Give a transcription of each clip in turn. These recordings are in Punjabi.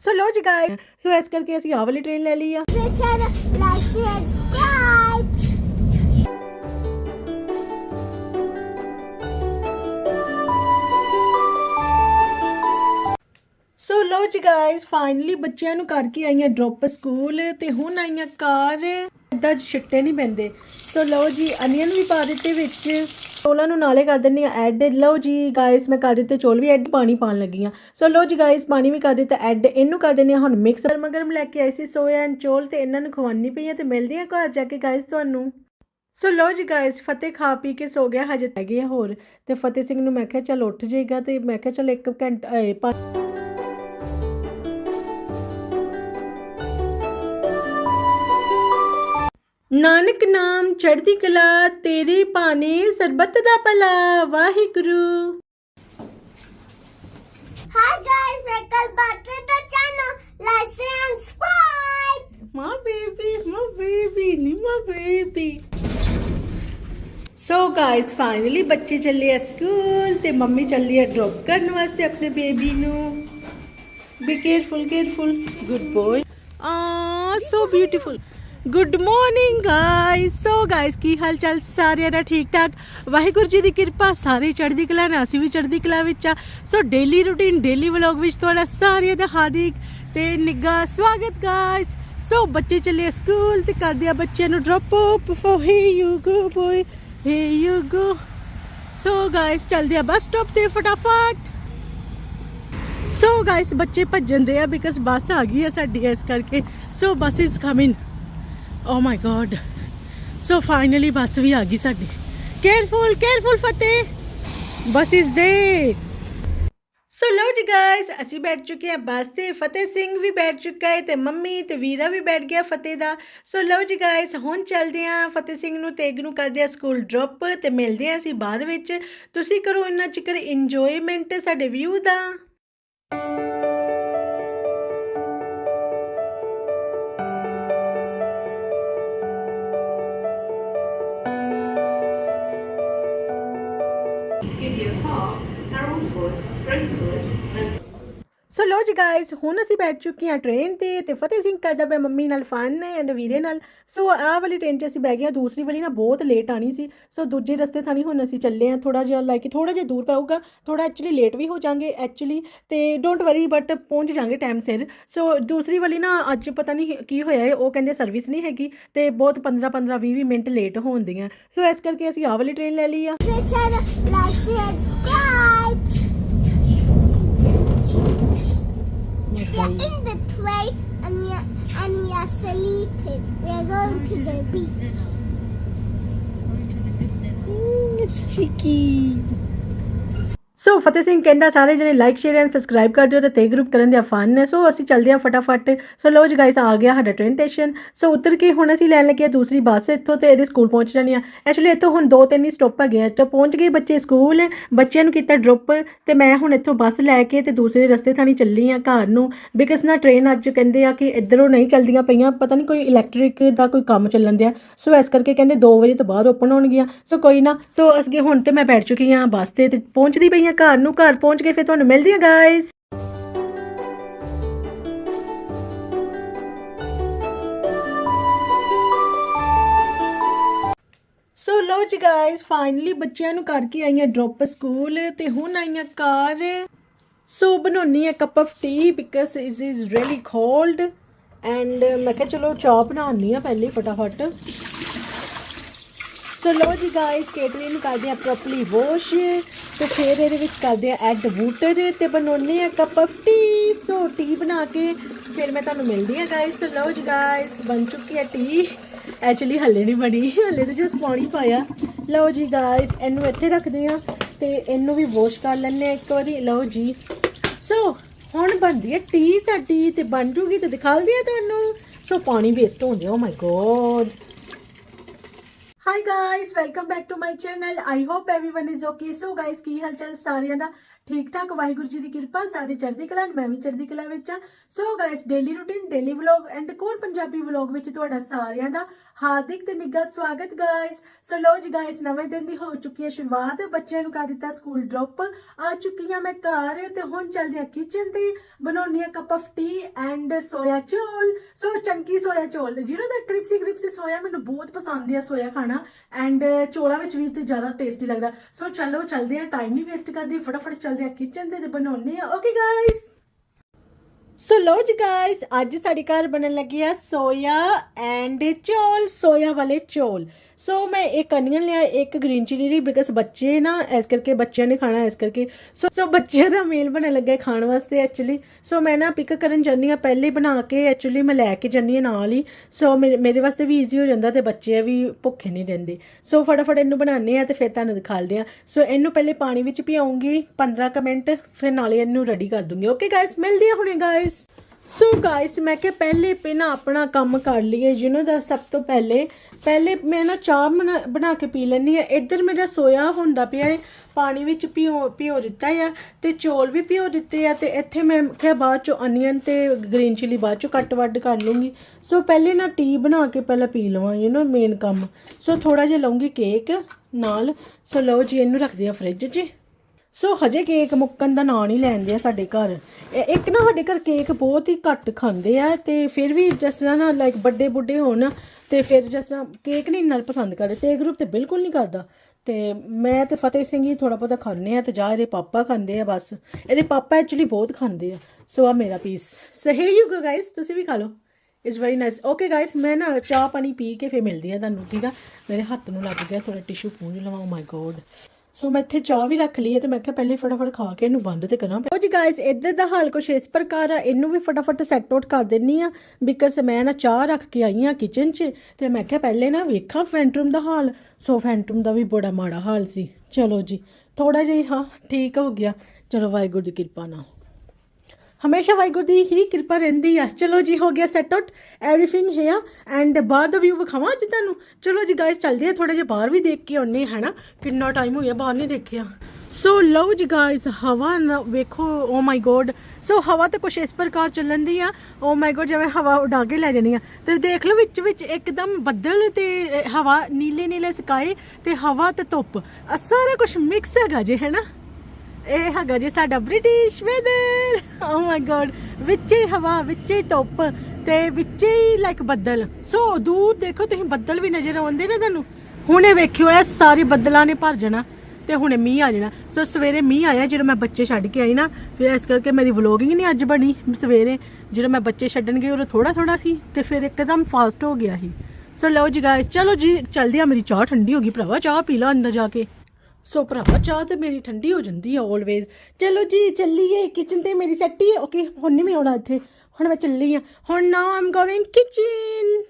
ਸੋ ਲੋ ਜੀ ਗਾਇਸ ਸੋ ਇਸ ਕਰਕੇ ਅਸੀਂ ਆਹ ਵਾਲੀ ਟ੍ਰੇਨ ਲੈ ਲਈ ਆ। Channel, like, subscribe. ਸੋ ਲੋ ਜੀ ਗਾਇਸ ਫਾਈਨਲੀ ਬੱਚਿਆਂ ਨੂੰ ਕਰਕੇ ਆਈਆਂ ਡ੍ਰੌਪ ਸਕੂਲ ਤੇ ਹੁਣ ਆਈਆਂ ਕਾਰ ਇਦਾਂ ਛਿੱਟੇ ਨਹੀਂ ਪੈਂਦੇ। ਸੋ ਲਓ ਜੀ, ਅਨੀਅਨ ਵੀ ਪਾ ਦਿੱਤੇ ਵਿੱਚ। ਚੋਲਾਂ ਨੂੰ ਨਾਲੇ ਕਰ ਦਿੰਨੀ ਆ ਐਡ। ਲਓ ਜੀ ਗਾਇਸ ਮੈਂ ਕਰ ਦਿੱਤੇ ਚੋਲ, ਵੀ ਐਡ ਪਾਣੀ ਪਾਣ ਲੱਗੀ ਆ ਸੋ ਲਓ ਜੀ ਗਾਇਸ ਪਾਣੀ ਵੀ ਕਰ ਦਿੱਤਾ, ਐਡ ਇਹਨੂੰ ਕਰ ਦਿੰਨੀ ਆ ਹੁਣ ਮਿਕਸ ਗਰਮ ਗਰਮ ਲੈ ਕੇ ਆਈ ਸੀ ਸੋਇਆ ਐਂਡ ਚੋਲ ਤੇ ਇਹਨਾਂ ਨੂੰ ਖਵਾਨੀ ਪਈ ਆ ਤੇ ਮਿਲਦੀ ਆ ਘਰ ਜਾ ਕੇ ਗਾਇਸ ਤੁਹਾਨੂੰ। ਸੋ ਲੋ ਜੀ ਗਾਇਸ ਫਤਿਹ ਖਾ ਪੀ ਕੇ ਸੋ ਗਿਆ, ਹਜੇ ਹੈਗੇ ਆ ਹੋਰ। ਤੇ ਫਤਿਹ ਸਿੰਘ ਨੂੰ ਮੈਂ ਕਿਹਾ ਚੱਲ ਉੱਠ ਜਾਏਗਾ ਤੇ ਮੈਂ ਕਿਹਾ ਚੱਲ ਇੱਕ ਘੰਟਾ ਨਾਨਕ ਨਾਮ ਚੜ੍ਹਦੀ ਕਲਾ ਤੇਰੇ ਪਾਣੇ ਸਰਬਤ ਦਾ ਭਲਾ Waheguru. Hi guys, welcome back to the channel. Like, and subscribe. ਮਾਂ ਬੇਬੀ ਮਾਂ ਬੇਬੀ ਨੀ ਮਾਂ ਬੇਬੀ ਸੋ ਗਾਇਸ ਫਾਈਨਲੀ ਬੱਚੇ ਚੱਲੇ ਆ ਸਕੂਲ ਤੇ ਮੰਮੀ ਚੱਲੀ ਆ ਡ੍ਰੌਪ ਕਰਨ ਵਾਸਤੇ ਆਪਣੇ ਬੇਬੀ ਨੂੰ। Be careful careful good boy ਆ so beautiful good morning guys so guys ਕੀ ਹਾਲ ਚਾਲ ਸਾਰਿਆਂ ਦਾ? ਠੀਕ ਠਾਕ ਵਾਹਿਗੁਰੂ ਜੀ ਦੀ ਕਿਰਪਾ, ਸਾਰੇ ਚੜ੍ਹਦੀ ਕਲਾ ਨਾਲ, ਅਸੀਂ ਵੀ ਚੜ੍ਹਦੀ ਕਲਾ ਵਿੱਚ ਆ। So daily routine daily vlog ਵਿੱਚ ਤੁਹਾਡਾ ਸਾਰਿਆਂ ਦਾ ਹਾਰਦਿਕ ਤੇ ਨਿੱਘਾ ਸਵਾਗਤ ਗਾਇਸ ਸੋ ਬੱਚੇ ਚੱਲੇ ਸਕੂਲ ਤੇ ਕਰਦੇ ਆ ਬੱਚਿਆਂ ਨੂੰ drop up for hey you go boy hey you go so guys ਚੱਲਦੇ ਆ ਬੱਸ ਸਟਾਪ ਤੇ ਫਟਾਫਟ। ਸੋ ਗਾਇਸ ਬੱਚੇ ਭੱਜਣ ਦੇ ਆ ਬਿਕਾਜ਼ ਬੱਸ ਆ ਗਈ ਆ ਸਾਡੀ, ਇਸ ਕਰਕੇ। So bus is coming oh my God so finally bus ਵੀ ਆ ਗਈ ਸਾਡੀ। Careful careful Fateh. Bus is ਦੇ। ਸੋ ਲੋ ਜੀ ਗਾਇਸ ਅਸੀਂ ਬੈਠ ਚੁੱਕੇ ਹਾਂ ਬੱਸ ਤੇ ਫਤਿਹ ਸਿੰਘ ਵੀ ਬੈਠ ਚੁੱਕਾ ਹੈ ਤੇ ਮੰਮੀ ਤੇ ਵੀਰਾ ਵੀ ਬੈਠ ਗਿਆ ਫਤਿਹ ਦਾ। ਸੋ ਲੋ ਜੀ ਗਾਇਸ ਹੁਣ ਚੱਲਦੇ ਹਾਂ ਫਤਿਹ ਸਿੰਘ ਨੂੰ ਤੇਗ ਨੂੰ ਕਰਦੇ ਹਾਂ ਸਕੂਲ ਡ੍ਰੌਪ ਤੇ ਮਿਲਦੇ ਹਾਂ ਅਸੀਂ ਬਾਅਦ ਵਿੱਚ। ਤੁਸੀਂ ਕਰੋ ਇੰਨਾ ਚਿਕਰ ਇੰਜੋਇਮੈਂਟ ਸਾਡੇ ਵਿਊ ਦਾ। Gideon Park, Haroldwood, Brentwood, and so ਲੋ ਜੀ ਗਾਇਸ ਹੁਣ ਅਸੀਂ ਬੈਠ ਚੁੱਕੇ ਹਾਂ ਟ੍ਰੇਨ ਤੇ ਤੇ ਫਤਿਹ ਸਿੰਘ ਕਰਦਾ ਪਿਆ ਮੰਮੀ ਨਾਲ ਫਨ ਐਂਡ ਵੀਰੇ ਨਾਲ। ਸੋ ਆਹ ਵਾਲੀ ਟ੍ਰੇਨ 'ਚ ਅਸੀਂ ਬਹਿ ਗਏ ਹਾਂ ਦੂਸਰੀ ਵਾਲੀ ਨਾ ਬਹੁਤ ਲੇਟ ਆਣੀ ਸੀ। ਸੋ ਦੂਜੇ ਰਸਤੇ ਥਾਣੀ ਹੁਣ ਅਸੀਂ ਚੱਲੇ ਹਾਂ ਥੋੜਾ ਜਿਹਾ ਲਾਈਕ ਥੋੜਾ ਜਿਹਾ ਦੂਰ ਪਊਗਾ ਥੋੜਾ ਐਕਚੁਅਲੀ ਲੇਟ ਵੀ ਹੋ ਜਾਾਂਗੇ ਐਕਚੁਅਲੀ ਤੇ ਡੋਂਟ ਵਰੀ ਬਟ ਪਹੁੰਚ ਜਾਾਂਗੇ ਟਾਈਮ ਸਿਰ। ਸੋ ਦੂਸਰੀ ਵਾਲੀ ਨਾ ਅੱਜ ਪਤਾ ਨਹੀਂ ਕੀ ਹੋਇਆ ਹੈ ਉਹ ਕਹਿੰਦੇ ਸਰਵਿਸ ਨਹੀਂ ਹੈਗੀ ਤੇ ਬਹੁਤ 15 15 20 ਮਿੰਟ ਲੇਟ ਹੋਣ ਦੀਆਂ। ਸੋ ਇਸ ਕਰਕੇ ਅਸੀਂ ਆਹ ਵਾਲੀ ਟ੍ਰੇਨ ਲੈ ਲਈ ਆ। The channel, We are in the train and we are, and we are sleeping. We're going to the beach. Mm, it's cheeky. So Fateh Singh ਕਹਿੰਦਾ, ਸਾਰੇ ਜਣੇ ਲਾਈਕ ਸ਼ੇਅਰ ਐਂਡ ਸਬਸਕ੍ਰਾਈਬ ਕਰ ਦਿਓ ਤੇ ਤੇ ਗਰੁੱਪ ਕਰਨ ਦੇ ਫਨ ਨੇ ਸੋ ਅਸੀਂ ਚੱਲਦੇ ਹਾਂ ਫਟਾਫਟ। ਸੋ ਲੋ ਜੀ ਗਾਇਸ ਆ ਗਿਆ ਸਾਡਾ ਟ੍ਰੇਨ ਸਟੇਸ਼ਨ ਸੋ ਉਤਰ ਕੇ ਹੁਣ ਅਸੀਂ ਲੈਣ ਲੱਗੇ ਹਾਂ ਦੂਸਰੀ ਬੱਸ ਇੱਥੋਂ ਤੇ ਇਹਦੇ ਸਕੂਲ ਪਹੁੰਚ ਜਾਣੀ ਆ ਐਕਚੁਅਲੀ ਇੱਥੋਂ ਹੁਣ ਦੋ ਤਿੰਨ ਹੀ ਸਟਾਪ ਹੈਗੇ ਆ। ਤੇ ਪਹੁੰਚ ਗਏ ਬੱਚੇ ਸਕੂਲ ਬੱਚਿਆਂ ਨੂੰ ਕੀਤਾ ਡ੍ਰੌਪ ਤੇ ਮੈਂ ਹੁਣ ਇੱਥੋਂ ਬੱਸ ਲੈ ਕੇ ਤੇ ਦੂਸਰੇ ਰਸਤੇ ਥਾਣੀ ਚੱਲੀ ਆ ਘਰ ਨੂੰ। ਬਿਕਾਜ਼ ਨਾ ਟ੍ਰੇਨ ਅੱਜ ਕਹਿੰਦੇ ਆ ਕਿ ਇੱਧਰੋਂ ਨਹੀਂ ਚੱਲਦੀਆਂ ਪਈਆਂ। ਪਤਾ ਨਹੀਂ ਕੋਈ ਇਲੈਕਟ੍ਰਿਕ ਦਾ ਕੋਈ ਕੰਮ ਚੱਲਣ ਦਿਆ। ਸੋ ਇਸ ਕਰਕੇ ਕਹਿੰਦੇ 2 ਵਜੇ ਤੋਂ ਬਾਅਦ ਓਪਨ ਹੋਣਗੀਆਂ। ਸੋ ਕੋਈ ਨਾ। ਸੋ ਅਸੀਂ ਹੁਣ ਤੇ ਮੈਂ ਬੈਠ ਚੁੱਕੀ ਹਾਂ ਬੱਸ ਤੇ ਤੇ ਪਹੁੰਚਦੀ ਪਈ ਹਾਂ ਘਰ ਨੂੰ ਘਰ ਪਹੁੰਚ ਕੇ ਫਿਰ ਤੁਹਾਨੂੰ ਮਿਲਦੀ ਹਾਂ ਗਾਇਸ ਸੋ ਲੋ ਜੀ ਗਾਇਸ ਫਾਈਨਲੀ ਬੱਚਿਆਂ ਨੂੰ ਕਰਕੇ ਆਈਆਂ ਡ੍ਰੌਪ ਸਕੂਲ ਤੇ ਹੁਣ ਆਈਆਂ ਘਰ। ਸੋ ਬਣਾਉਣੀ ਹੈ cup of tea because is is really cold and ਮੈਂ ਕਿਹਾ ਚਲੋ ਚਾਹ ਬਣਾਉਣੀ ਆ ਪਹਿਲੇ ਫਟਾਫਟ। ਸੋ ਲੋ ਜੀ ਗਾਇਸ ਕੇਟਲੀ ਨੂੰ ਕਰਦੇ ਆ ਪ੍ਰੋਪਰਲੀ ਵਾਸ਼ ਤੇ ਫਿਰ ਇਹਦੇ ਵਿੱਚ ਕਰਦੇ ਆ ਐਡ ਬੂਟਰ ਤੇ ਬਣਾਉਣੇ ਆ cup of tea so tea ਬਣਾ ਕੇ ਫਿਰ ਮੈਂ ਤੁਹਾਨੂੰ ਮਿਲਦੀ ਆ ਗਾਇਸ ਸੋ ਲੋ ਜੀ ਗਾਇਸ ਬਣ ਚੁੱਕੀ ਹੈ ਟੀ ਐਕਚੁਅਲੀ ਹੱਲੇ ਨਹੀਂ ਬਣੀ, ਹੱਲੇ ਤਾਂ ਜਸ ਪਾਣੀ ਪਾਇਆ। ਲਓ ਜੀ ਗਾਇਸ ਇਹਨੂੰ ਇੱਥੇ ਰੱਖਦੇ ਆ ਤੇ ਇਹਨੂੰ ਵੀ ਵਾਸ਼ ਕਰ ਲੈਣੇ ਆ ਇੱਕ ਵਾਰੀ। ਲਓ ਜੀ। ਸੋ ਹੁਣ ਬਣਦੀ ਹੈ ਟੀ ਸਾਡੀ ਤੇ ਬਣ ਜੂਗੀ ਤੇ ਦਿਖਾਲਦੀ ਆ ਤੁਹਾਨੂੰ। ਸੋ ਪਾਣੀ ਵੇਸਟ ਹੋ ਗਿਆ ਓ my God hi guys welcome back to my channel I hope everyone is okay so guys ਕੀ ਹਾਲ ਚਾਲ ਸਾਰਿਆਂ ਦਾ ਠੀਕ ਠਾਕ ਵਾਹਿਗੁਰੂ ਜੀ ਦੀ ਕਿਰਪਾ ਸਾਰੇ ਚੜ੍ਹਦੀ ਕਲਾ ਮੈਂ ਵੀ ਚੜ੍ਹਦੀ ਕਲਾ ਵਿੱਚ ਆ so guys daily routine daily vlog and Kaur Punjabi vlog ਵਿੱਚ ਤੁਹਾਡਾ ਸਾਰਿਆਂ ਦਾ ਹਾਰਦਿਕ ਤੇ ਨਿੱਘਾ ਸਵਾਗਤ ਗਾਇਸ ਸੋ ਲੋ ਜੀ ਗਾਇਸ ਨਵੇਂ ਦਿਨ ਦੀ ਹੋ ਚੁੱਕੀ ਹੈ ਸ਼ੁਰੂਆਤ, ਬੱਚਿਆਂ ਨੂੰ ਕਰ ਦਿੱਤਾ ਸਕੂਲ ਡ੍ਰੌਪ ਆ ਚੁੱਕੀ ਹਾਂ ਮੈਂ ਘਰ ਤੇ ਹੁਣ ਚੱਲਦੇ ਆ ਕਿਚਨ ਤੇ ਬਣਾਉਣੀ ਆ cup of tea and soya ਚੋਲ। ਸੋ ਚੰਕੀ ਸੋਇਆ ਚੋਲ, ਜਿਹਨਾਂ ਦਾ ਕ੍ਰਿਪਸੀ ਕ੍ਰਿਪਸੀ ਸੋਇਆ ਮੈਨੂੰ ਬਹੁਤ ਪਸੰਦ ਹੈ ਸੋਇਆ ਖਾਣਾ ਐਂਡ ਚੋਲਾਂ ਵਿੱਚ ਵੀ ਤੇ ਜ਼ਿਆਦਾ ਟੇਸਟੀ ਲੱਗਦਾ। ਸੋ ਚਲੋ ਚੱਲਦੇ ਆ ਟਾਈਮ ਨਹੀਂ ਵੇਸਟ ਕਰਦੇ, ਫਟਾਫਟ ਚੱਲਦੇ ਆ ਕਿਚਨ ਤੇ ਤੇ ਬਣਾਉਣੇ ਆ ਓਕੇ ਗਾਇਸ ਸੋ ਲੋ ਜੀ ਗਾਇਸ ਅੱਜ ਸਾਡੇ ਘਰ ਬਣਨ ਲੱਗੀ ਆ ਸੋਇਆ ਐਂਡ ਚੋਲ ਸੋਇਆ ਵਾਲੇ ਚੋਲ ਸੋ ਮੈਂ ਇੱਕ ਅਨੀਅਨ ਲਿਆ ਇੱਕ ਗ੍ਰੀਨ ਚਿਲੀ ਲਈ ਬਿਕਾਜ਼ ਬੱਚੇ ਨਾ, ਇਸ ਕਰਕੇ ਬੱਚਿਆਂ ਨੇ ਖਾਣਾ, ਇਸ ਕਰਕੇ। ਸੋ ਸੋ ਬੱਚਿਆਂ ਦਾ ਮੇਲ ਬਣਨ ਲੱਗਾ ਖਾਣ ਵਾਸਤੇ ਐਕਚੁਅਲੀ ਸੋ ਮੈਂ ਨਾ ਪਿਕ ਕਰਨ ਜਾਂਦੀ ਆ, ਪਹਿਲੇ ਬਣਾ ਕੇ ਐਕਚੁਅਲੀ ਮੈਂ ਲੈ ਕੇ ਜਾਂਦੀ ਆ ਨਾਲ ਹੀ। ਸੋ ਮੇਰੇ ਮੇਰੇ ਵਾਸਤੇ ਵੀ ਈਜ਼ੀ ਹੋ ਜਾਂਦਾ ਤੇ ਬੱਚੇ ਵੀ ਭੁੱਖੇ ਨਹੀਂ ਰਹਿੰਦੇ। ਸੋ ਫਟਾਫਟ ਇਹਨੂੰ ਬਣਾਉਂਦੇ ਆ ਤੇ ਫਿਰ ਤੁਹਾਨੂੰ ਦਿਖਾਲਦੇ ਆ। ਸੋ ਇਹਨੂੰ ਪਹਿਲੇ ਪਾਣੀ ਵਿੱਚ ਭਿਆਉਂਗੀ 15 ਕੁ ਮਿੰਟ, ਫਿਰ ਨਾਲੇ ਇਹਨੂੰ ਰੈਡੀ ਕਰ ਦੂੰਗੀ। ਓਕੇ ਗਾਇਸ ਮਿਲਦੇ ਆ ਹੁਣੇ ਗਾਇਸ ਸੋ ਗਾਇਸ ਮੈਂ ਕਿ ਪਹਿਲੇ ਪਹਿਲਾਂ ਆਪਣਾ ਕੰਮ ਕਰ ਲਈਏ ਯੂ نو ਦਾ ਸਭ ਤੋਂ ਪਹਿਲੇ। ਪਹਿਲੇ ਮੈਂ ਨਾ ਚਾਹ ਬਣਾ- ਬਣਾ ਕੇ ਪੀ ਲੈਣੀ ਆ ਇੱਧਰ ਮੇਰਾ ਸੋਇਆ ਹੁੰਦਾ ਪਿਆ ਹੈ ਪਾਣੀ ਵਿੱਚ ਭਿਓ ਭਿਓ ਦਿੱਤਾ ਆ ਤੇ ਚੌਲ ਵੀ ਭਿਓ ਦਿੱਤੇ ਆ ਤੇ ਇੱਥੇ ਮੈਂ ਕਿਹਾ ਬਾਅਦ ਚੋਂ ਅਨੀਅਨ ਤੇ ਗ੍ਰੀਨ ਚਿਲੀ ਬਾਅਦ ਚੋਂ ਕੱਟ ਵੱਡ ਕਰ ਲੂੰਗੀ। ਸੋ ਪਹਿਲੇ ਨਾ ਟੀ ਬਣਾ ਕੇ ਪਹਿਲਾਂ ਪੀ ਲਵਾਂ ਯੂ نو ਮੇਨ ਕੰਮ। ਸੋ ਥੋੜਾ ਜਿਹਾ ਲਵਾਂਗੀ ਕੇਕ ਨਾਲ। ਸੋ ਲਓ ਜੀ, ਇਹਨੂੰ ਰੱਖਦੇ ਆ ਫ੍ਰਿਜ 'ਚ। ਸੋ ਹਜੇ ਕੇਕ ਮੁੱਕਣ ਦਾ ਨਾਂ ਨਹੀਂ ਲੈਂਦੇ ਆ ਸਾਡੇ ਘਰ। ਇੱਕ ਨਾ ਸਾਡੇ ਘਰ ਕੇਕ ਬਹੁਤ ਹੀ ਘੱਟ ਖਾਂਦੇ ਆ ਤੇ ਫਿਰ ਵੀ ਜਿਸ ਤਰ੍ਹਾਂ ਨਾ ਲਾਈਕ ਵੱਡੇ ਬੁੱਢੇ ਹੋਣ ਤੇ ਫਿਰ ਜਿਸ ਤਰ੍ਹਾਂ ਕੇਕ ਨਹੀਂ ਨਾਲ ਪਸੰਦ ਕਰਦੇ, ਤੇ ਗਰੁੱਪ ਤੇ ਬਿਲਕੁਲ ਨਹੀਂ ਕਰਦਾ। ਤੇ ਮੈਂ ਤੇ ਫਤਿਹ ਸਿੰਘ ਹੀ ਥੋੜਾ ਬਹੁਤਾ ਖਾਂਦੇ ਆ ਤੇ ਜਾ ਇਹਦੇ ਪਾਪਾ ਖਾਂਦੇ ਆ ਬਸ। ਇਹਦੇ ਪਾਪਾ ਐਕਚੁਅਲੀ ਬਹੁਤ ਖਾਂਦੇ ਆ। ਸੋ ਆ ਮੇਰਾ piece so hey you guys ਤੁਸੀਂ ਵੀ ਖਾ ਲਓ। It's very nice okay guys ਮੈਂ ਨਾ ਚਾਹ ਪਾਣੀ ਪੀ ਕੇ ਫਿਰ ਮਿਲਦੀ ਆ ਤੁਹਾਨੂੰ, ਠੀਕ ਆ? ਮੇਰੇ ਹੱਥ ਨੂੰ ਲੱਗ ਗਿਆ ਥੋੜਾ ਟਿਸ਼ੂ ਪੂੰਝ ਲਵਾਂ ਓ ਮਾਈ ਗੋਡ ਸੋ ਮੈਂ ਇੱਥੇ ਚਾਹ ਵੀ ਰੱਖ ਲਈ ਹੈ ਤੇ ਮੈਂ ਕਿਹਾ ਪਹਿਲੇ ਫਟਾਫਟ ਖਾ ਕੇ ਇਹਨੂੰ ਬੰਦ ਤੇ ਕਰਾਂ। ਉਹ ਜੀ ਗਾਇਸ ਇੱਧਰ ਦਾ ਹਾਲ ਕੁਛ ਇਸ ਪ੍ਰਕਾਰ ਆ। ਇਹਨੂੰ ਵੀ ਫਟਾਫਟ ਸੈੱਟ ਆਊਟ ਕਰ ਦਿੰਨੀ ਆ ਬਿਕਾਜ਼ ਮੈਂ ਨਾ ਚਾਹ ਰੱਖ ਕੇ ਆਈ ਆ ਕਿਚਨ 'ਚ ਤੇ ਮੈਂ ਕਿਹਾ ਪਹਿਲੇ ਨਾ ਵੇਖਾਂ ਫੈਂਟਰੂਮ ਦਾ ਹਾਲ। ਸੋ ਫੈਂਟਰੂਮ ਦਾ ਵੀ ਬੜਾ ਮਾੜਾ ਹਾਲ ਸੀ। ਚਲੋ ਜੀ ਥੋੜਾ ਜਿਹਾ ਹਾਂ, ਠੀਕ ਹੋ ਗਿਆ। ਚਲੋ ਵਾਹਿਗੁਰੂ ਦੀ ਕਿਰਪਾ ਨਾਲ। ਹਮੇਸ਼ਾ ਵਾਹਿਗੁਰੂ ਦੀ ਹੀ ਕਿਰਪਾ ਰਹਿੰਦੀ ਆ। ਚਲੋ ਜੀ, ਹੋ ਗਿਆ set out everything here and ਬਾਅਦ ਦਾ ਵਿਊ ਵਿਖਾਵਾਂ ਅੱਜ ਤੁਹਾਨੂੰ। ਚਲੋ ਜੀ ਗਾਇਸ ਚੱਲਦੇ ਆ ਥੋੜਾ ਜਿਹਾ ਬਾਹਰ ਵੀ ਦੇਖ ਕੇ ਆਉਨੇ ਹੈ ਨਾ ਕਿੰਨਾ ਟਾਈਮ ਹੋ ਗਿਆ, ਬਾਹਰ ਨਹੀਂ ਦੇਖਿਆ। ਸੋ ਲਓ ਜੀ ਗਾਇਸ ਹਵਾ ਨਾ, ਵੇਖੋ ਓ ਮਾਈ ਗੋਡ ਸੋ ਹਵਾ ਤਾਂ ਕੁਛ ਇਸ ਪ੍ਰਕਾਰ ਚੱਲਣ ਦੀ ਆ। ਓ ਮਾਈ ਗੋਡ ਜਿਵੇਂ ਹਵਾ ਉਡਾ ਕੇ ਲੈ ਜਾਣੀ ਆ। ਤੇ ਦੇਖ ਲਓ, ਵਿੱਚ ਵਿੱਚ ਇੱਕਦਮ ਬੱਦਲ ਤੇ ਹਵਾ ਨੀਲੇ ਨੀਲੇ ਸਕਾਏ ਤੇ ਹਵਾ ਤੇ ਧੁੱਪ। ਸਾਰਾ ਕੁਝ ਮਿਕਸ ਹੈਗਾ ਜੇ ਹੈ ਨਾ ਇਹ ਹੈਗਾ ਜੀ ਸਾਡਾ British weather oh my God ਵਿੱਚੇ ਹੀ ਹਵਾ, ਵਿੱਚ ਹੀ ਧੁੱਪ ਤੇ ਵਿੱਚ ਹੀ ਲਾਈਕ ਬੱਦਲ। ਸੋ ਦੂਰ ਦੇਖੋ, ਤੁਸੀਂ ਬੱਦਲ ਵੀ ਨਜ਼ਰ ਆਉਂਦੇ ਨੇ ਤੁਹਾਨੂੰ। ਹੁਣੇ ਵੇਖਿਓ, ਇਹ ਸਾਰੇ ਬੱਦਲਾਂ ਨੇ ਭਰ ਜਾਣਾ ਤੇ ਹੁਣੇ ਮੀਂਹ ਆ ਜਾਣਾ। ਸੋ ਸਵੇਰੇ ਮੀਂਹ ਆਇਆ ਜਦੋਂ ਮੈਂ ਬੱਚੇ ਛੱਡ ਕੇ ਆਈ ਨਾ, ਫਿਰ ਇਸ ਕਰਕੇ ਮੇਰੀ ਵਲੋਗਿੰਗ ਨਹੀਂ ਅੱਜ ਬਣੀ। ਸਵੇਰੇ ਜਦੋਂ ਮੈਂ ਬੱਚੇ ਛੱਡਣ ਗਈ, ਉਦੋਂ ਥੋੜਾ ਥੋੜਾ ਸੀ ਤੇ ਫਿਰ ਇੱਕਦਮ ਫਾਸਟ ਹੋ ਗਿਆ ਸੀ। ਸੋ ਲਓ ਜੀ ਗਾਇਸ ਚਲੋ ਜੀ, ਚਲਦੇ ਆ। ਮੇਰੀ ਚਾਹ ਠੰਡੀ ਹੋ ਗਈ, ਭਰਾਵਾ, ਚਾਹ ਪੀ ਲਾ ਅੰਦਰ ਜਾ ਕੇ। ਸੋ ਭਰਾਵਾ, ਚਾਹ ਤੇ ਮੇਰੀ ਠੰਡੀ ਹੋ ਜਾਂਦੀ ਆ ਆਲਵੇਜ਼ ਚਲੋ ਜੀ, ਚੱਲੀਏ ਕਿਚਨ ਤੇ ਮੇਰੀ ਸੈੱਟੀ ਹੈ ਓਕੇ ਹੁਣ ਨਹੀਂ ਮੈਂ ਆਉਣਾ ਇੱਥੇ। ਹੁਣ ਮੈਂ ਚੱਲੀ ਆ। ਹੁਣ ਨਾਓ ਆਮ ਗੋਇੰਗ ਕਿਚਨ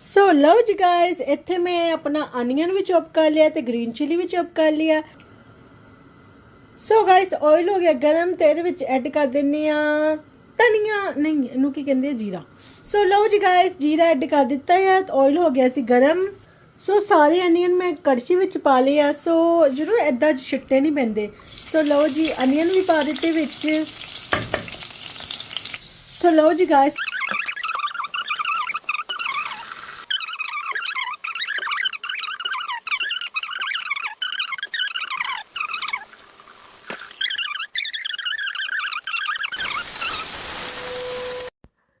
ਸੋ ਲਓ ਜੀ ਗਾਇਸ ਇੱਥੇ ਮੈਂ ਆਪਣਾ ਅਨੀਅਨ ਵੀ ਚੌਪ ਕਰ ਲਿਆ ਤੇ ਗ੍ਰੀਨ ਚਿਲੀ ਵੀ ਚੌਪ ਕਰ ਲਿਆ। ਸੋ ਗਾਇਸ ਆਇਲ ਹੋ ਗਿਆ ਗਰਮ ਤੇ ਇਹਦੇ ਵਿੱਚ ਐਡ ਕਰ ਦਿੰਨੀ ਆ ਧਨੀਆ। ਨਹੀਂ, ਇਹਨੂੰ ਕੀ ਕਹਿੰਦੇ ਆ? ਜੀਰਾ। ਸੋ ਲਓ ਜੀ ਗਾਇਸ ਜੀਰਾ ਐਡ ਕਰ ਦਿੱਤਾ ਹੈ ਆਇਲ ਹੋ ਗਿਆ ਸੀ ਗਰਮ। ਸੋ ਸਾਰੇ ਅਨੀਅਨ ਮੈਂ ਕੜਛੀ ਵਿੱਚ ਪਾ ਲਏ ਆ। ਸੋ ਜਦੋਂ ਐਦਾਂ ਛਿੱਟੇ ਨਹੀਂ ਪੈਂਦੇ। ਸੋ ਲਓ ਜੀ ਅਨੀਅਨ ਵੀ ਪਾ ਦਿੱਤੇ ਵਿੱਚ। ਸੋ ਲਓ ਜੀ ਗਾਇਸ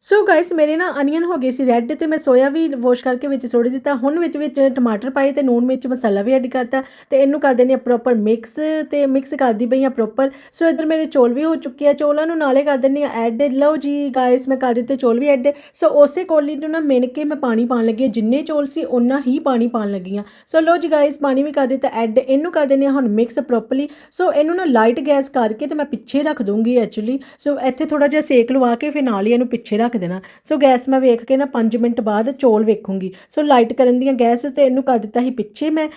ਸੋ ਗਾਇਸ ਮੇਰੇ ਨਾ ਅਨੀਅਨ ਹੋ ਗਏ ਸੀ ਰੈੱਡ ਤੇ ਮੈਂ ਸੋਇਆ ਵੀ ਵਾਸ਼ ਕਰਕੇ ਵਿੱਚ ਸੁੱਟ ਦਿੱਤਾ। ਹੁਣ ਵਿੱਚ ਵਿੱਚ ਟਮਾਟਰ ਪਾਏ ਤੇ ਨੂਨ ਮਿਰਚ ਮਸਾਲਾ ਵੀ ਐਡ ਕਰਤਾ ਤੇ ਇਹਨੂੰ ਕਰ ਦੇਣੀ ਆ ਪ੍ਰੋਪਰ ਮਿਕਸ ਤੇ ਮਿਕਸ ਕਰਦੀ ਪਈ ਆ ਪ੍ਰੋਪਰ ਸੋ ਇਧਰ ਮੇਰੇ ਚੌਲ ਵੀ ਹੋ ਚੁੱਕੇ ਆ। ਚੌਲਾਂ ਨੂੰ ਨਾਲੇ ਕਰ ਦਿੰਨੀ ਆ ਐਡ ਲਓ ਜੀ ਗਾਇਸ ਮੈਂ ਕਰ ਦਿੱਤੇ ਚੌਲ ਵੀ ਐਡ ਸੋ ਉਸੇ ਕੋਲੀ ਨੂੰ ਨਾ ਮਿਣ ਕੇ ਮੈਂ ਪਾਣੀ ਪਾਣ ਲੱਗੀ ਹਾਂ। ਜਿੰਨੇ ਚੌਲ ਸੀ ਉਨਾ ਹੀ ਪਾਣੀ ਪਾਣ ਲੱਗੀ ਆ ਸੋ ਲਓ ਜੀ ਗਾਇਸ ਪਾਣੀ ਵੀ ਕਰ ਦਿੱਤਾ ਐਡ ਇਹਨੂੰ ਕਰ ਦਿੰਨੀ ਆ ਹੁਣ ਮਿਕਸ ਪ੍ਰੋਪਰਲੀ ਸੋ ਇਹਨੂੰ ਨਾ ਲਾਈਟ ਗੈਸ ਕਰਕੇ ਤੇ ਮੈਂ ਪਿੱਛੇ ਰੱਖ ਦੂੰਗੀ ਐਕਚੁਅਲੀ ਸੋ ਇੱਥੇ ਥੋੜਾ ਜਿਹਾ ਸੇਕ ਲਵਾ ਕੇ ਫਿਰ ਨਾਲ ਹੀ ਇਹਨੂੰ ਪਿੱਛੇ ਰੱਖ ਦੇਣਾ। ਸੋ ਗੈਸ ਮੈਂ ਵੇਖ ਕੇ ਨਾ 5 ਮਿੰਟ ਬਾਅਦ ਚੋਲ ਵੇਖੂੰਗੀ। ਸੋ ਲਾਈਟ ਕਰਨ ਦੀਆਂ ਗੈਸ ਤੇ ਇਹਨੂੰ ਕਰ ਦਿੱਤਾ ਸੀ ਪਿੱਛੇ ਮੈਂ।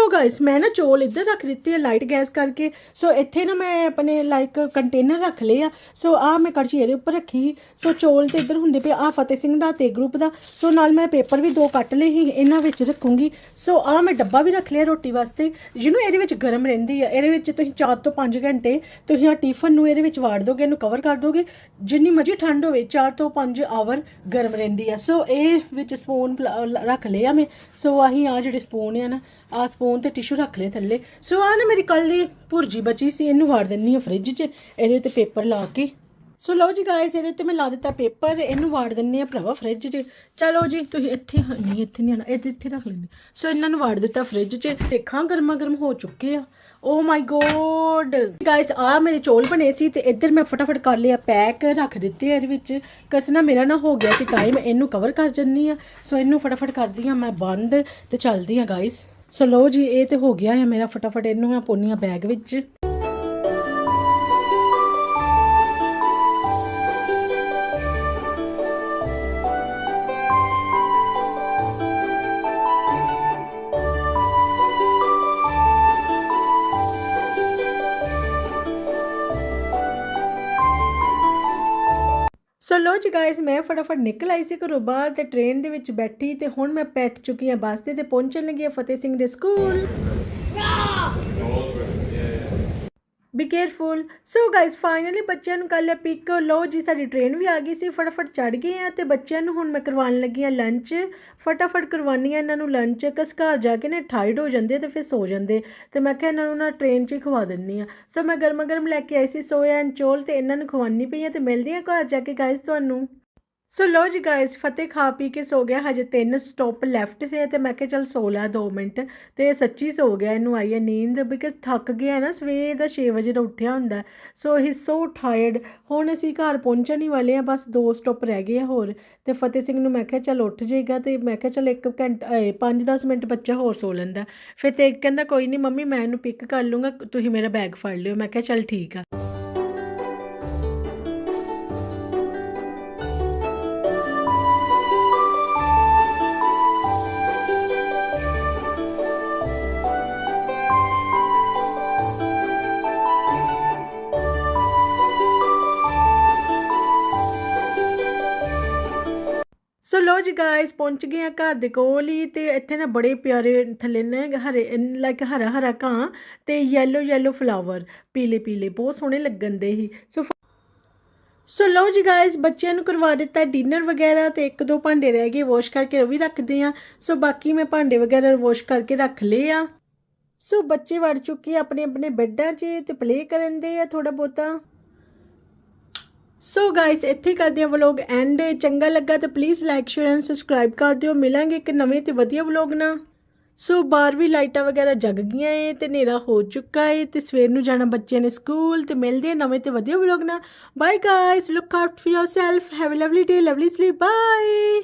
ਸੋ ਗਾਇਸ ਮੈਂ ਨਾ ਚੋਲ ਇੱਧਰ ਰੱਖ ਦਿੱਤੇ ਆ ਲਾਈਟ ਗੈਸ ਕਰਕੇ। ਸੋ ਇੱਥੇ ਨਾ ਮੈਂ ਆਪਣੇ ਲਾਈਕ ਕੰਟੇਨਰ ਰੱਖ ਲਏ ਆ। ਸੋ ਆ ਮੈਂ ਕੜਛੀ ਇਹਦੇ ਉੱਪਰ ਰੱਖੀ। ਸੋ ਚੋਲ ਤੇ ਇੱਧਰ ਹੁੰਦੇ ਪਏ ਆ ਫਤਿਹ ਸਿੰਘ ਦਾ ਤੇ ਗਰੁੱਪ ਦਾ। ਸੋ ਨਾਲ ਮੈਂ ਪੇਪਰ ਵੀ ਦੋ ਕੱਟ ਲਏ ਸੀ, ਇਹਨਾਂ ਵਿੱਚ ਰੱਖੂੰਗੀ। ਸੋ ਆ ਮੈਂ ਡੱਬਾ ਵੀ ਰੱਖ ਲਿਆ ਰੋਟੀ ਵਾਸਤੇ। ਜਿਹਨੂੰ ਇਹਦੇ ਵਿੱਚ ਗਰਮ ਰਹਿੰਦੀ ਆ, ਇਹਦੇ ਵਿੱਚ ਤੁਸੀਂ 4 ਤੋਂ 5 ਘੰਟੇ ਤੁਸੀਂ ਆ ਟਿਫਨ ਨੂੰ ਇਹਦੇ ਵਿੱਚ ਵਾੜ ਦੋਗੇ, ਇਹਨੂੰ ਕਵਰ ਕਰ ਦੋਗੇ। ਜਿੰਨੀ ਮਰਜ਼ੀ ਠੰਡ ਹੋਵੇ 4 ਤੋਂ 5 ਆਵਰ ਗਰਮ ਰਹਿੰਦੀ ਆ। ਸੋ ਇਹ ਵਿੱਚ ਸਪੂਨ ਰੱਖ ਲਿਆ ਮੈਂ। ਸੋ ਆਹੀ ਆ ਜਿਹੜੇ ਸਪੂਨ ਆ ਨਾ ਆ ਸਪੂਨ ਤੇ ਟਿਸ਼ੂ ਰੱਖ ਲਏ ਥੱਲੇ। ਸੋ ਆ ਨਾ ਮੇਰੀ ਕੱਲ ਦੀ ਭੁਰਜੀ ਬਚੀ ਸੀ, ਇਹਨੂੰ ਵਾੜ ਦਿੰਨੀ ਆ ਫ੍ਰਿਜ 'ਚ, ਇਹਦੇ ਉੱਤੇ ਪੇਪਰ ਲਾ ਕੇ। ਸੋ ਲਓ ਜੀ ਗਾਇਸ ਇਹਦੇ ਉੱਤੇ ਮੈਂ ਲਾ ਦਿੱਤਾ ਪੇਪਰ ਇਹਨੂੰ ਵਾੜ ਦਿੰਨੀ ਆ ਭਰਾਵਾ ਫ੍ਰਿਜ 'ਚ। ਚਲੋ ਜੀ, ਤੁਸੀਂ ਇੱਥੇ ਨਹੀਂ ਇੱਥੇ ਨਹੀਂ ਆਣਾ ਇੱਥੇ ਇੱਥੇ ਰੱਖ ਲੈਂਦੇ ਸੋ ਇਹਨਾਂ ਨੂੰ ਵਾੜ ਦਿੱਤਾ ਫ੍ਰਿਜ 'ਚ। ਦੇਖਾਂ ਗਰਮਾ ਗਰਮ ਹੋ ਚੁੱਕੇ ਆ। ਓ ਮਾਈ ਗੋਡ ਗਾਇਸ ਆ ਮੇਰੇ ਚੋਲ ਬਣੇ ਸੀ ਤੇ ਇੱਧਰ ਮੈਂ ਫਟਾਫਟ ਕਰ ਲਿਆ ਪੈਕ ਰੱਖ ਦਿੱਤੇ ਇਹਦੇ ਵਿੱਚ। ਕਸਨਾ ਮੇਰਾ ਨਾ ਹੋ ਗਿਆ ਸੀ ਟਾਈਮ ਇਹਨੂੰ ਕਵਰ ਕਰ ਜੰਨੀ ਆ ਸੋ ਇਹਨੂੰ ਫਟਾਫਟ ਕਰਦੀ ਆ ਮੈਂ ਬੰਦ ਤੇ ਚੱਲਦੀ ਆ ਗਾਇਸ ਸੋ ਲਓ ਜੀ, ਇਹ ਤੇ ਹੋ ਗਿਆ ਹੈ ਮੇਰਾ ਫਟਾਫਟ, ਇਹਨੂੰ ਮੈਂ ਪਾਉਂਦੀ ਆ ਬੈਗ ਵਿੱਚ। ਜੀ ਗਾਇਸ ਮੈਂ ਫਟਾਫਟ ਨਿਕਲ ਆਈ ਸੀ ਘਰੋਂ ਬਾਹਰ ਤੇ ਟ੍ਰੇਨ ਦੇ ਵਿੱਚ ਬੈਠੀ ਤੇ ਹੁਣ ਮੈਂ ਬੈਠ ਚੁੱਕੀ ਹਾਂ, ਬੱਸ ਤੇ ਤੇ ਪਹੁੰਚਣ ਲੱਗੀ ਹਾਂ ਫਤਿਹ ਸਿੰਘ ਦੇ school be careful so guys finally ਬੱਚਿਆਂ ਨੂੰ ਕੱਲ ਪਿਕ ਲਓ ਜੀ ਸਾਡੀ ਟ੍ਰੇਨ ਵੀ ਆ ਗਈ ਸੀ, ਫਟਾਫਟ ਚੜ ਗਏ ਆ ਤੇ ਬੱਚਿਆਂ ਨੂੰ ਹੁਣ ਮੈਂ ਕਰਵਾਉਣ ਲੱਗੀ ਆ ਲੰਚ ਫਟਾਫਟ ਕਰਵਾਉਣੀ ਆ ਇਹਨਾਂ ਨੂੰ ਲੰਚ ਕਸ ਘਰ ਜਾ ਕੇ ਨਾ ਠਾਈਡ ਹੋ ਜਾਂਦੇ ਤੇ ਫਿਰ ਸੋ ਜਾਂਦੇ ਤੇ ਮੈਂ ਕਿਹਾ ਇਹਨਾਂ ਨੂੰ ਨਾ ਟ੍ਰੇਨ 'ਚ ਹੀ ਖਵਾ ਦਿੰਨੀ ਆ ਸੋ ਮੈਂ ਗਰਮਾ ਗਰਮ ਲੈ ਕੇ ਆਈ ਸੀ ਸੋਇਆ ਐਂਡ ਚੋਲ ਤੇ ਇਹਨਾਂ ਨੂੰ ਖਵਾਉਣੀ ਪਈ ਆ ਤੇ ਮਿਲਦੀ ਆ ਘਰ ਜਾ ਕੇ ਗਾਇਸ ਤੁਹਾਨੂੰ। ਸੋ ਲੋ ਜੀ ਗਾਇਸ ਫਤਿਹ ਖਾ ਪੀ ਕੇ ਸੋ ਗਿਆ, ਹਜੇ ਤਿੰਨ ਸਟਾਪ ਲੈਫਟ ਸੀ ਤੇ ਮੈਂ ਕਿਹਾ ਚੱਲ ਸੋ ਲੈ 2 ਮਿੰਟ। ਤੇ ਸੱਚੀ ਸੋ ਗਿਆ, ਇਹਨੂੰ ਆਈ ਹੈ ਨੀਂਦ ਬਿਕਾਜ਼ ਥੱਕ ਗਿਆ ਨਾ, ਸਵੇਰ ਦਾ 6 ਵਜੇ ਦਾ ਉੱਠਿਆ ਹੁੰਦਾ। ਸੋ ਹੀ ਸੋ ਟਾਇਰਡ ਹੁਣ ਅਸੀਂ ਘਰ ਪਹੁੰਚਣ ਹੀ ਵਾਲੇ ਆ, ਬਸ ਦੋ ਸਟਾਪ ਰਹਿ ਗਏ ਆ ਹੋਰ। ਤੇ ਫਤਿਹ ਸਿੰਘ ਨੂੰ ਮੈਂ ਕਿਹਾ ਚੱਲ ਉੱਠ ਜਾਏਗਾ ਤੇ ਮੈਂ ਕਿਹਾ ਚੱਲ 1 ਘੰਟਾ 5-10 ਮਿੰਟ ਬੱਚਾ ਹੋਰ ਸੋ ਲੈਂਦਾ। ਫਿਰ ਤੇ ਕਹਿੰਦਾ, ਕੋਈ ਨਹੀਂ ਮੰਮੀ, ਮੈਂ ਇਹਨੂੰ ਪਿਕ ਕਰ ਲੂੰਗਾ, ਤੁਸੀਂ ਮੇਰਾ ਬੈਗ ਫੜ ਲਿਓ। ਮੈਂ ਕਿਹਾ ਚੱਲ ਠੀਕ ਆ। ਸੋ ਲੋ ਜੀ ਗਾਇਸ ਪਹੁੰਚ ਗਏ ਆ ਘਰ ਦੇ ਕੋਲ ਹੀ ਤੇ ਇੱਥੇ ਨਾ ਬੜੇ ਪਿਆਰੇ ਥੱਲੇ ਨੇ ਹਰੇ ਲਾਈਕ ਹਰਾ ਹਰਾ ਕਾਂ ਤੇ ਯੈਲੋ ਯੈਲੋ ਫਲਾਵਰ ਪੀਲੇ ਪੀਲੇ, ਬਹੁਤ ਸੋਹਣੇ ਲੱਗਣ ਦੇ ਹੀ। ਸੋ ਸੋ ਲਓ ਜੀ ਗਾਇਸ ਬੱਚਿਆਂ ਨੂੰ ਕਰਵਾ ਦਿੱਤਾ ਡਿਨਰ ਵਗੈਰਾ ਤੇ ਇੱਕ ਦੋ ਭਾਂਡੇ ਰਹਿ ਗਏ ਵਾਸ਼ ਕਰਕੇ ਉਹ ਵੀ ਰੱਖਦੇ ਆ ਸੋ ਬਾਕੀ ਮੈਂ ਭਾਂਡੇ ਵਗੈਰਾ ਵਾਸ਼ ਕਰਕੇ ਰੱਖ ਲਏ ਆ। ਸੋ ਬੱਚੇ ਵੜ ਚੁੱਕੇ ਆਪਣੇ ਆਪਣੇ ਬੈੱਡਾਂ 'ਚ ਤੇ ਪਲੇ ਕਰਨ ਦੇ ਆ ਥੋੜਾ ਬਹੁਤਾ। ਸੋ ਗਾਇਸ ਇੱਥੇ ਕਰਦੇ ਹਾਂ ਵਲੋਗ ਐਂਡ ਚੰਗਾ ਲੱਗਾ ਤਾਂ please like share and subscribe ਕਰ ਦਿਓ। ਮਿਲਾਂਗੇ ਇੱਕ ਨਵੇਂ ਤੇ ਵਧੀਆ ਵਲੋਗ ਨਾਲ। ਸੋ ਬਾਹਰ ਵੀ ਲਾਈਟਾਂ ਵਗੈਰਾ ਜਗ ਗਈਆਂ ਏ ਤੇ ਹਨੇਰਾ ਹੋ ਚੁੱਕਾ ਏ ਤੇ ਸਵੇਰ ਨੂੰ ਜਾਣਾ ਬੱਚਿਆਂ ਨੇ ਸਕੂਲ ਤੇ ਮਿਲਦੇ ਆ ਨਵੇਂ ਤੇ ਵਧੀਆ ਵਲੋਗ ਨਾਲ। Bye guys look out for yourself have a lovely day lovely sleep bye